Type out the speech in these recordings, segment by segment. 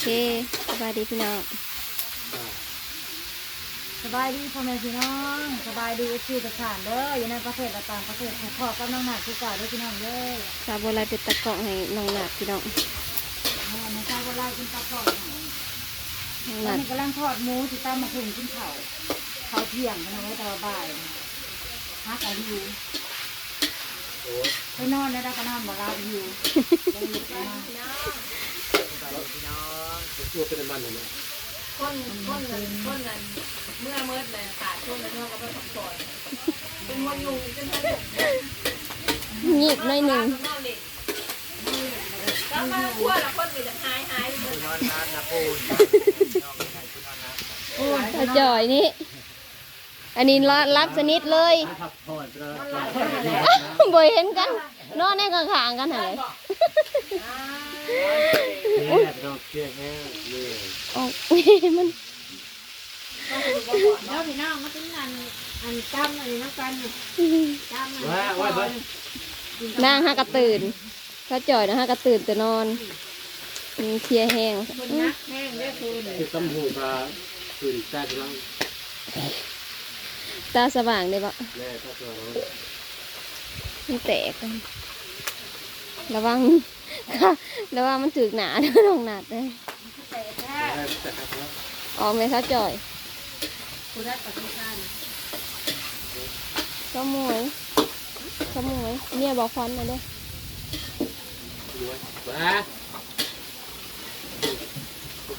เคสบายดีพี่น้อง สบายดีพ่อแม่พี่น้อง สบายดีชื่อประสานเด้ออยู่ในประเทศและต่างประเทศขอขอกำลังหนักทุกเก่าเด้อพี่น้องเด้อสาวโบราณเป็นตะเกาะให้น้องหนัดพี่น้องแม่ไม่ทราบว่าไล่กินปลาทอดไหนน้องตหอนนัดนี้กำลังทอดหมูที่ตั้มมาคุงกินข้าวข้าวเที่ยงกันเอาไว้ตอนบ่ายฮักอายุไปนอนแล้วได้ก็นอนบ่รับอยู่ ได้หลุดมา ตัวเป็นมันเลยนะคนคนนั้นคนนั้นเมื่อเมื่อเลยขาดช่วงนั้นเราก็ไปสับสนเป็นวันยุงเป็นวันยุงหยิบหน่อยหนึ่งเน่าเด็กแล้วมาขั้วละคนก็จะหายหายไปหมดนอนนัดนะปูนตาจ่อยนี่อันนี้รับรับสนิทเลยพักผ่อนเจอบ่เห็นกัน นอนในข้างๆกันหาเลย แม่เราเชี่ยแห้งเลยออกมันแล้วพี่น้องมาถึงอันอันจำอันนี้นะกันจำอันว่าว่าบ้านนางห้ากระตื่นถ้าจ่อยนะห้ากระตื่นแต่นอนมีเคลียร์แห้งคนนักแห้งเด้อคุณคือตำหูกาตื่นแจ้งลังตาสว่างเลยปะแม่ก็ตัวมันแตกกันระวัง ระวังมันถึกหนาเด้อน้องหนัดเลยแต่แท้แม่แต่ครับออกไหมถ้าจ่อยคุณได้ปฏิบัติสมวยสมวยเนี่ยบอกฟันมาเด้อรวยว้า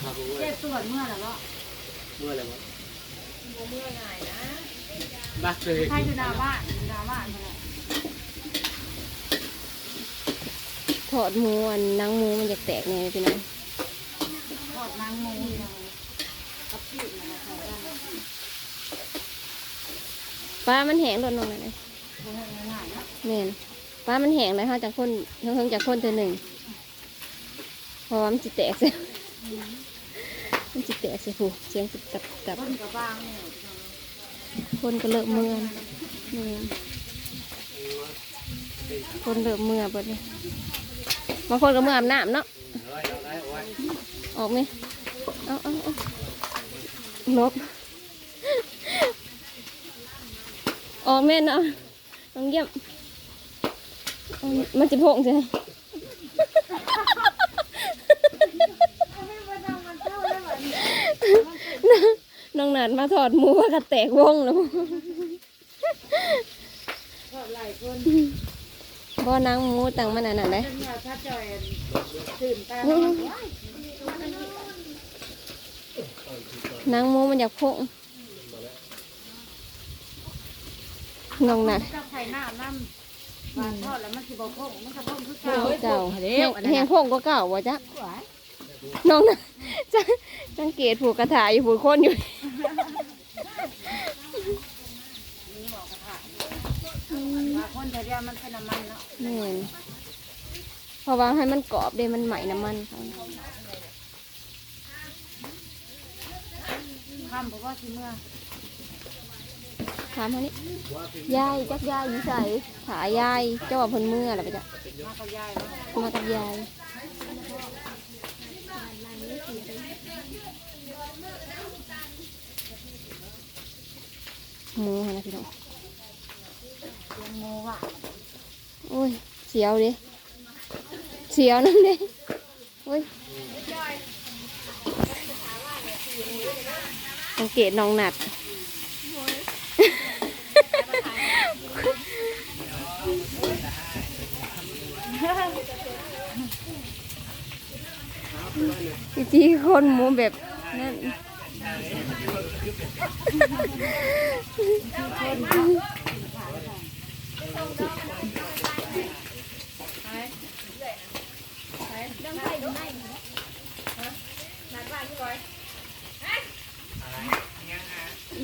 พาไปเว้เจ็ยบส่วนเมื่อไหร่วะเมื่อไรวะเมื่อไงนะบักเลยใครอยู่หน้าบ้านอยู่หน้าบ้านเท่าไหร่ ถอดหมูอันนังหมูมันจะแตกไงพี่น้องทอดนางมูเลยนะปลามันแห้งโดนน้องเลยดูให้ง่ยๆนะแม่นปลามันแห้งเลยเขาจากคนเพิ่งจากคนเธอหนึ่งเพราะว่ามันจะแตกเสียมันจะแตกเสียผูเสียงตับตับต้นกระบคนก็เลิกเมื่อนแม่นคนเลิกเมื่อเบิดเลย บางคนก็เมื่ออาบน้ำเนาะออาไรเอาไว้ออกไหมเอาเอาเอาลบออกแม่นเนาะต้องเยี่ยมเอามันจะพงใช่ไหมน้องนัดมาถอดมูว่ากระแตกวงแล้วทอดหลคน บ่นางหมูต่างมันอันนั้นเลยเป็นเนี่ยถ้าจอยตื่นตานางหมูมันอยากโพงน้องนัดจะไข่หน้าน้ำบานทอดแล้วมันสิบ่พงมันจะพงคือเก่าเก่าเก่าแห้งโพงก็เก่าว่ะจ๊ะน้องนัดจะสังเกตผูกกระถาอยู่ผูกคนอยู่ มา คนแต่เดียวมันเป็นน้ำมันเนาะแม่นเพราะว่าให้มันกรอบเด้มันไหมน้ำมันเขาข้ามเพราะว่าสิเมื่อถามเขานี่ยายจักยายอยู่ใส่ถายายเจ้าว่าเพิ่นเมื่อหรอปะจ๊ะมากับยายเนาะมากับยายหมูหั่นนะพี่น้องเลี้ยงงูว่ะ โอ้ย เสียวดิ เสียวนั่นเด้โอ้ยสังเกตน้องหนัดวิธีคนหมูแบบนั่น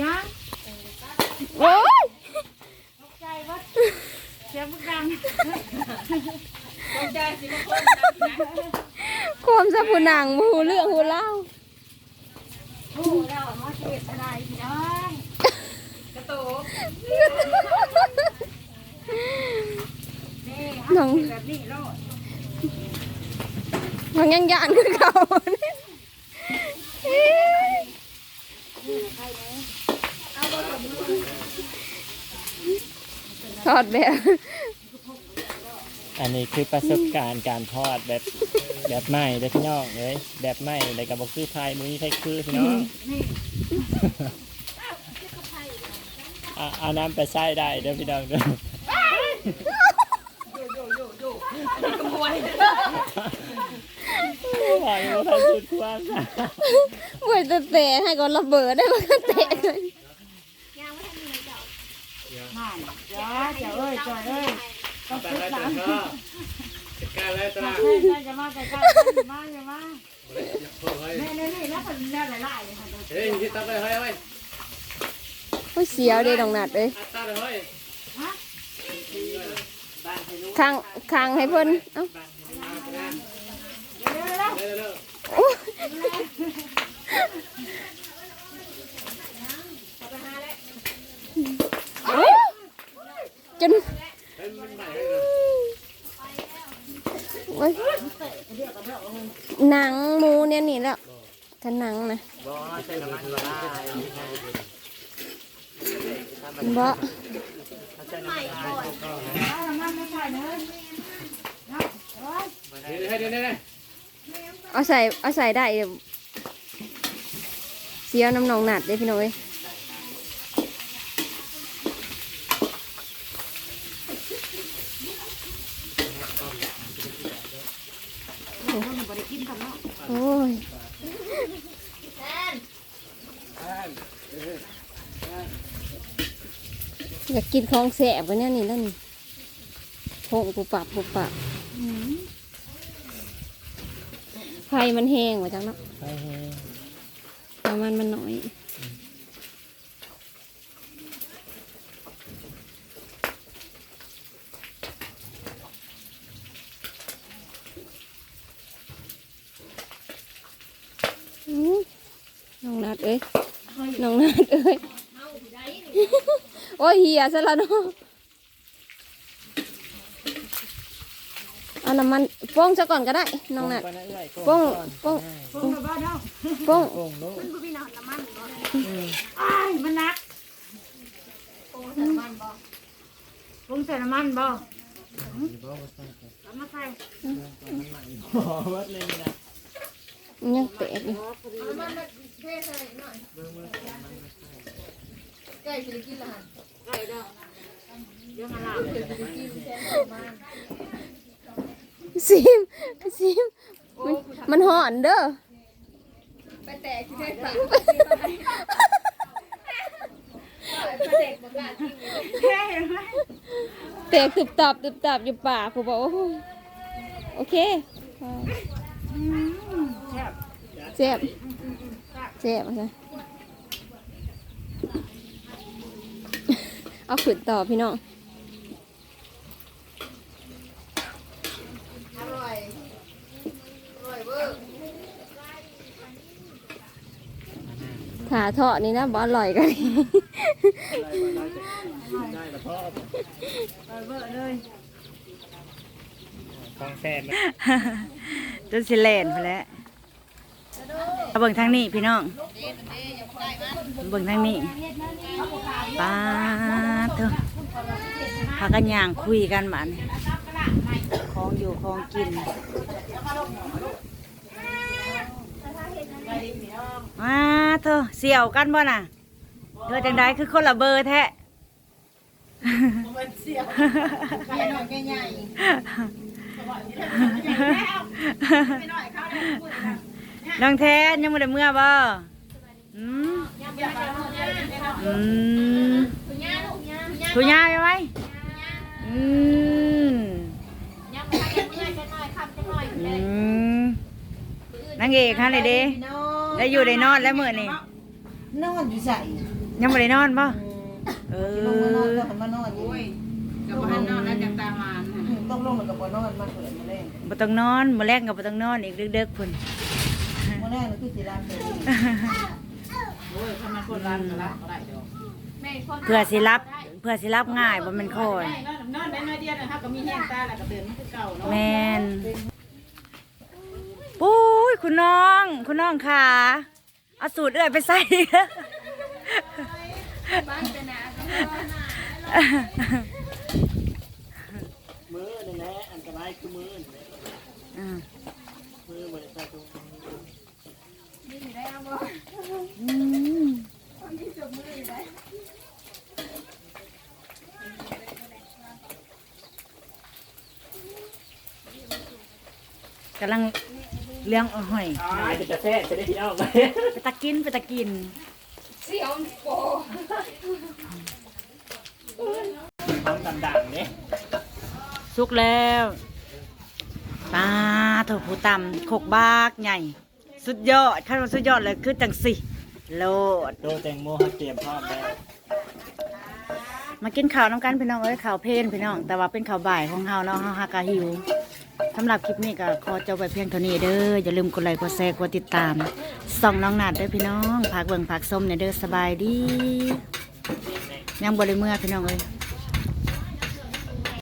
ยังโอ้ยใจว่าเสียงมันดังตกใจสิบคนความสะพูนังหูเรื่องหูเล่า น้องแบนยังยานขึ้นเขาทอดแบบ อันนี้คือประสบการณ์การทอดแบบแบบใหม่เลยพี่น้องเลยแบบใหม่เลยกับบอกซื้อไทยมือนี้ใทยคือพี่น้องเอาน้ำไปใส่ได้เด้อพี่น้องเด้อ ว่าอยู่ทำสุดความเว้ยแต่แต่ให้ก่อนระเบิดได้มันก็แตกเลยมาจ้าเจ้าเอ้ยจ้าเอ้ยต้องแต่ศึกไรษาแต่ก็จัดการเลยตลาดเฮ้ยจะมาใกล้ๆกันมาอย่ามาเฮ้ยนี่นี่นี่แล้วคนแน่หลายๆเลยค่ะเฮ้ยที่ตับเลยเฮ้ยเฮ้ยโอ้ยเสียวเด้ดองนัดเอ้ยอัดตับเลยเฮ้ยค้างค้างให้เพิ่นเอ้า เร็วเร็ว โอ้ยโอ้ย จนหนังหมูเนี่ยนี่แล้วกันหนังนะบ่ใส่น้ำมันก็ได้บ่ใส่น้ำมันได้เอาน้ำไม่ใส่เนยนะเฮ้ยเดี๋ยวให้เดี๋ยว เอาใส่เอาใส่ได้เสียวน้ำนองหนัดเด้พี่น้อยโอ้ยอยากกินของแสบวันนี้นี่นั่นนี่พงปุบปับปุบปับ ไฟมันแห้งว่าจังเนาะไปเฮ้ยน้ำมันมันน้อยน้องนัดเอ้ยน้องนัดเอ้ย โอ้ยเหียซะแล้วเนาะ เอาน้ำมันโป้งซะก่อนก็ได้น้องนัดไปนะเอ้ยโป้งโป้งปรุงกับบ้านเนาะโป้งโป้งลูกอ้ายมันหนักปรุงใส่น้ำมันบ่ปรุงใส่น้ำมันบ่เอามาใส่บ่วัดเลยนะยังแตกอยู่ใกล้จะได้กินละหันใส่เด้อเดี๋ยวมาล้าง ซิมซิมมันมันหอนเด้อไปแตกที่ได้ฝังเด็กบอกว่าที่เท่ไหมแตกตึบตับตึบตับอยู่ปากผมบอกโอ้โอเคแซ่บเจ็บเจ็บอะนะเอาขืนต่อพี่น้อง อร่อยอร่อยเวอร์ ขาเถาะนี่นะบออร่อยกันได้แต่พ่อเอาเบอร์เลยของแซ่บจนสิแลนไปแล้วเอาเบิ่งทางนี้พี่น้องเบิ่งทางนี้ป้าเถอะพากันย่างคุยกันบ้านของอยู่ของกิน มาเถอะเสี่ยวกันบ่น่ะเธอจังไดคือคนละเบอร์แท้แก่หน่อยแก่ใหญ่น้องแท้ยังไม่ได้เมื่อบ่อืมอืมถุยาไปไหมอืมอืมนางเอกฮะเลยเด้ได้อยู่ได้นอนแล้วมื้อนี่นอนอยู่ใส่ยังไม่ได้นอนบ่เอลงมานอนอก็มานอนอยู่กับบ้านนอนแล้วจากตามานต้องลงแล้วก็บ่นอนมาเปิดมาเล่นบ่ต้องนอนมื้อแรกก็บ่ต้องนอนอีกดึกๆพุ่นมาแรกมันคือสิรานเปิดโอ้ยทำไมคนร้านก็รับก็ได้เดี๋ยวแม่คนเพื่อสิรับเพื่อสิรับง่ายบ่แม่นคอยได้นอนนอนได้น้อยเดียวนะครับก็มีแห้งตาแล้วก็เดินมันคือเก่าเนาะแม่น ปุ้ยคุณน้อง คุณน้องค่ะเอาสูตรเอื้อยไปใส่บ้านเป็นนาไว้คือมือนี่แหละอ่ามือบริษัทตรงอืมกำลัง เลี้ยงเอาหอยอ่าจะจะแท้จะได้พี่น้องไปตะกินไปตะกินเสียวโปพร้อมดังๆเนี่ยสุกแล้วปลาโถผู้ตำขกบากใหญ่ สุดยอดขั้นว่าสุดยอดเลยคือจังสิโลดโดแตงโมเขาเตรียมพร้อมแล้วมากินข้าวน้ำกันพี่น้องเอ้ยข้าวเพลนพี่น้อง แต่ว่าเป็นข้าวบ่ายของเฮาเนาะเฮาฮากาหิว สำหรับคลิปนี้ก็ขอจบไปเพียงเท่านี้เด้อ อย่าลืมกดไลค์ กดแชร์ กดติดตาม ส่องน้องนาดเด้อพี่น้องผักเบิ่งผักส้มเนี่ยเด้อสบายดียังบริเมื่อพี่น้องเลย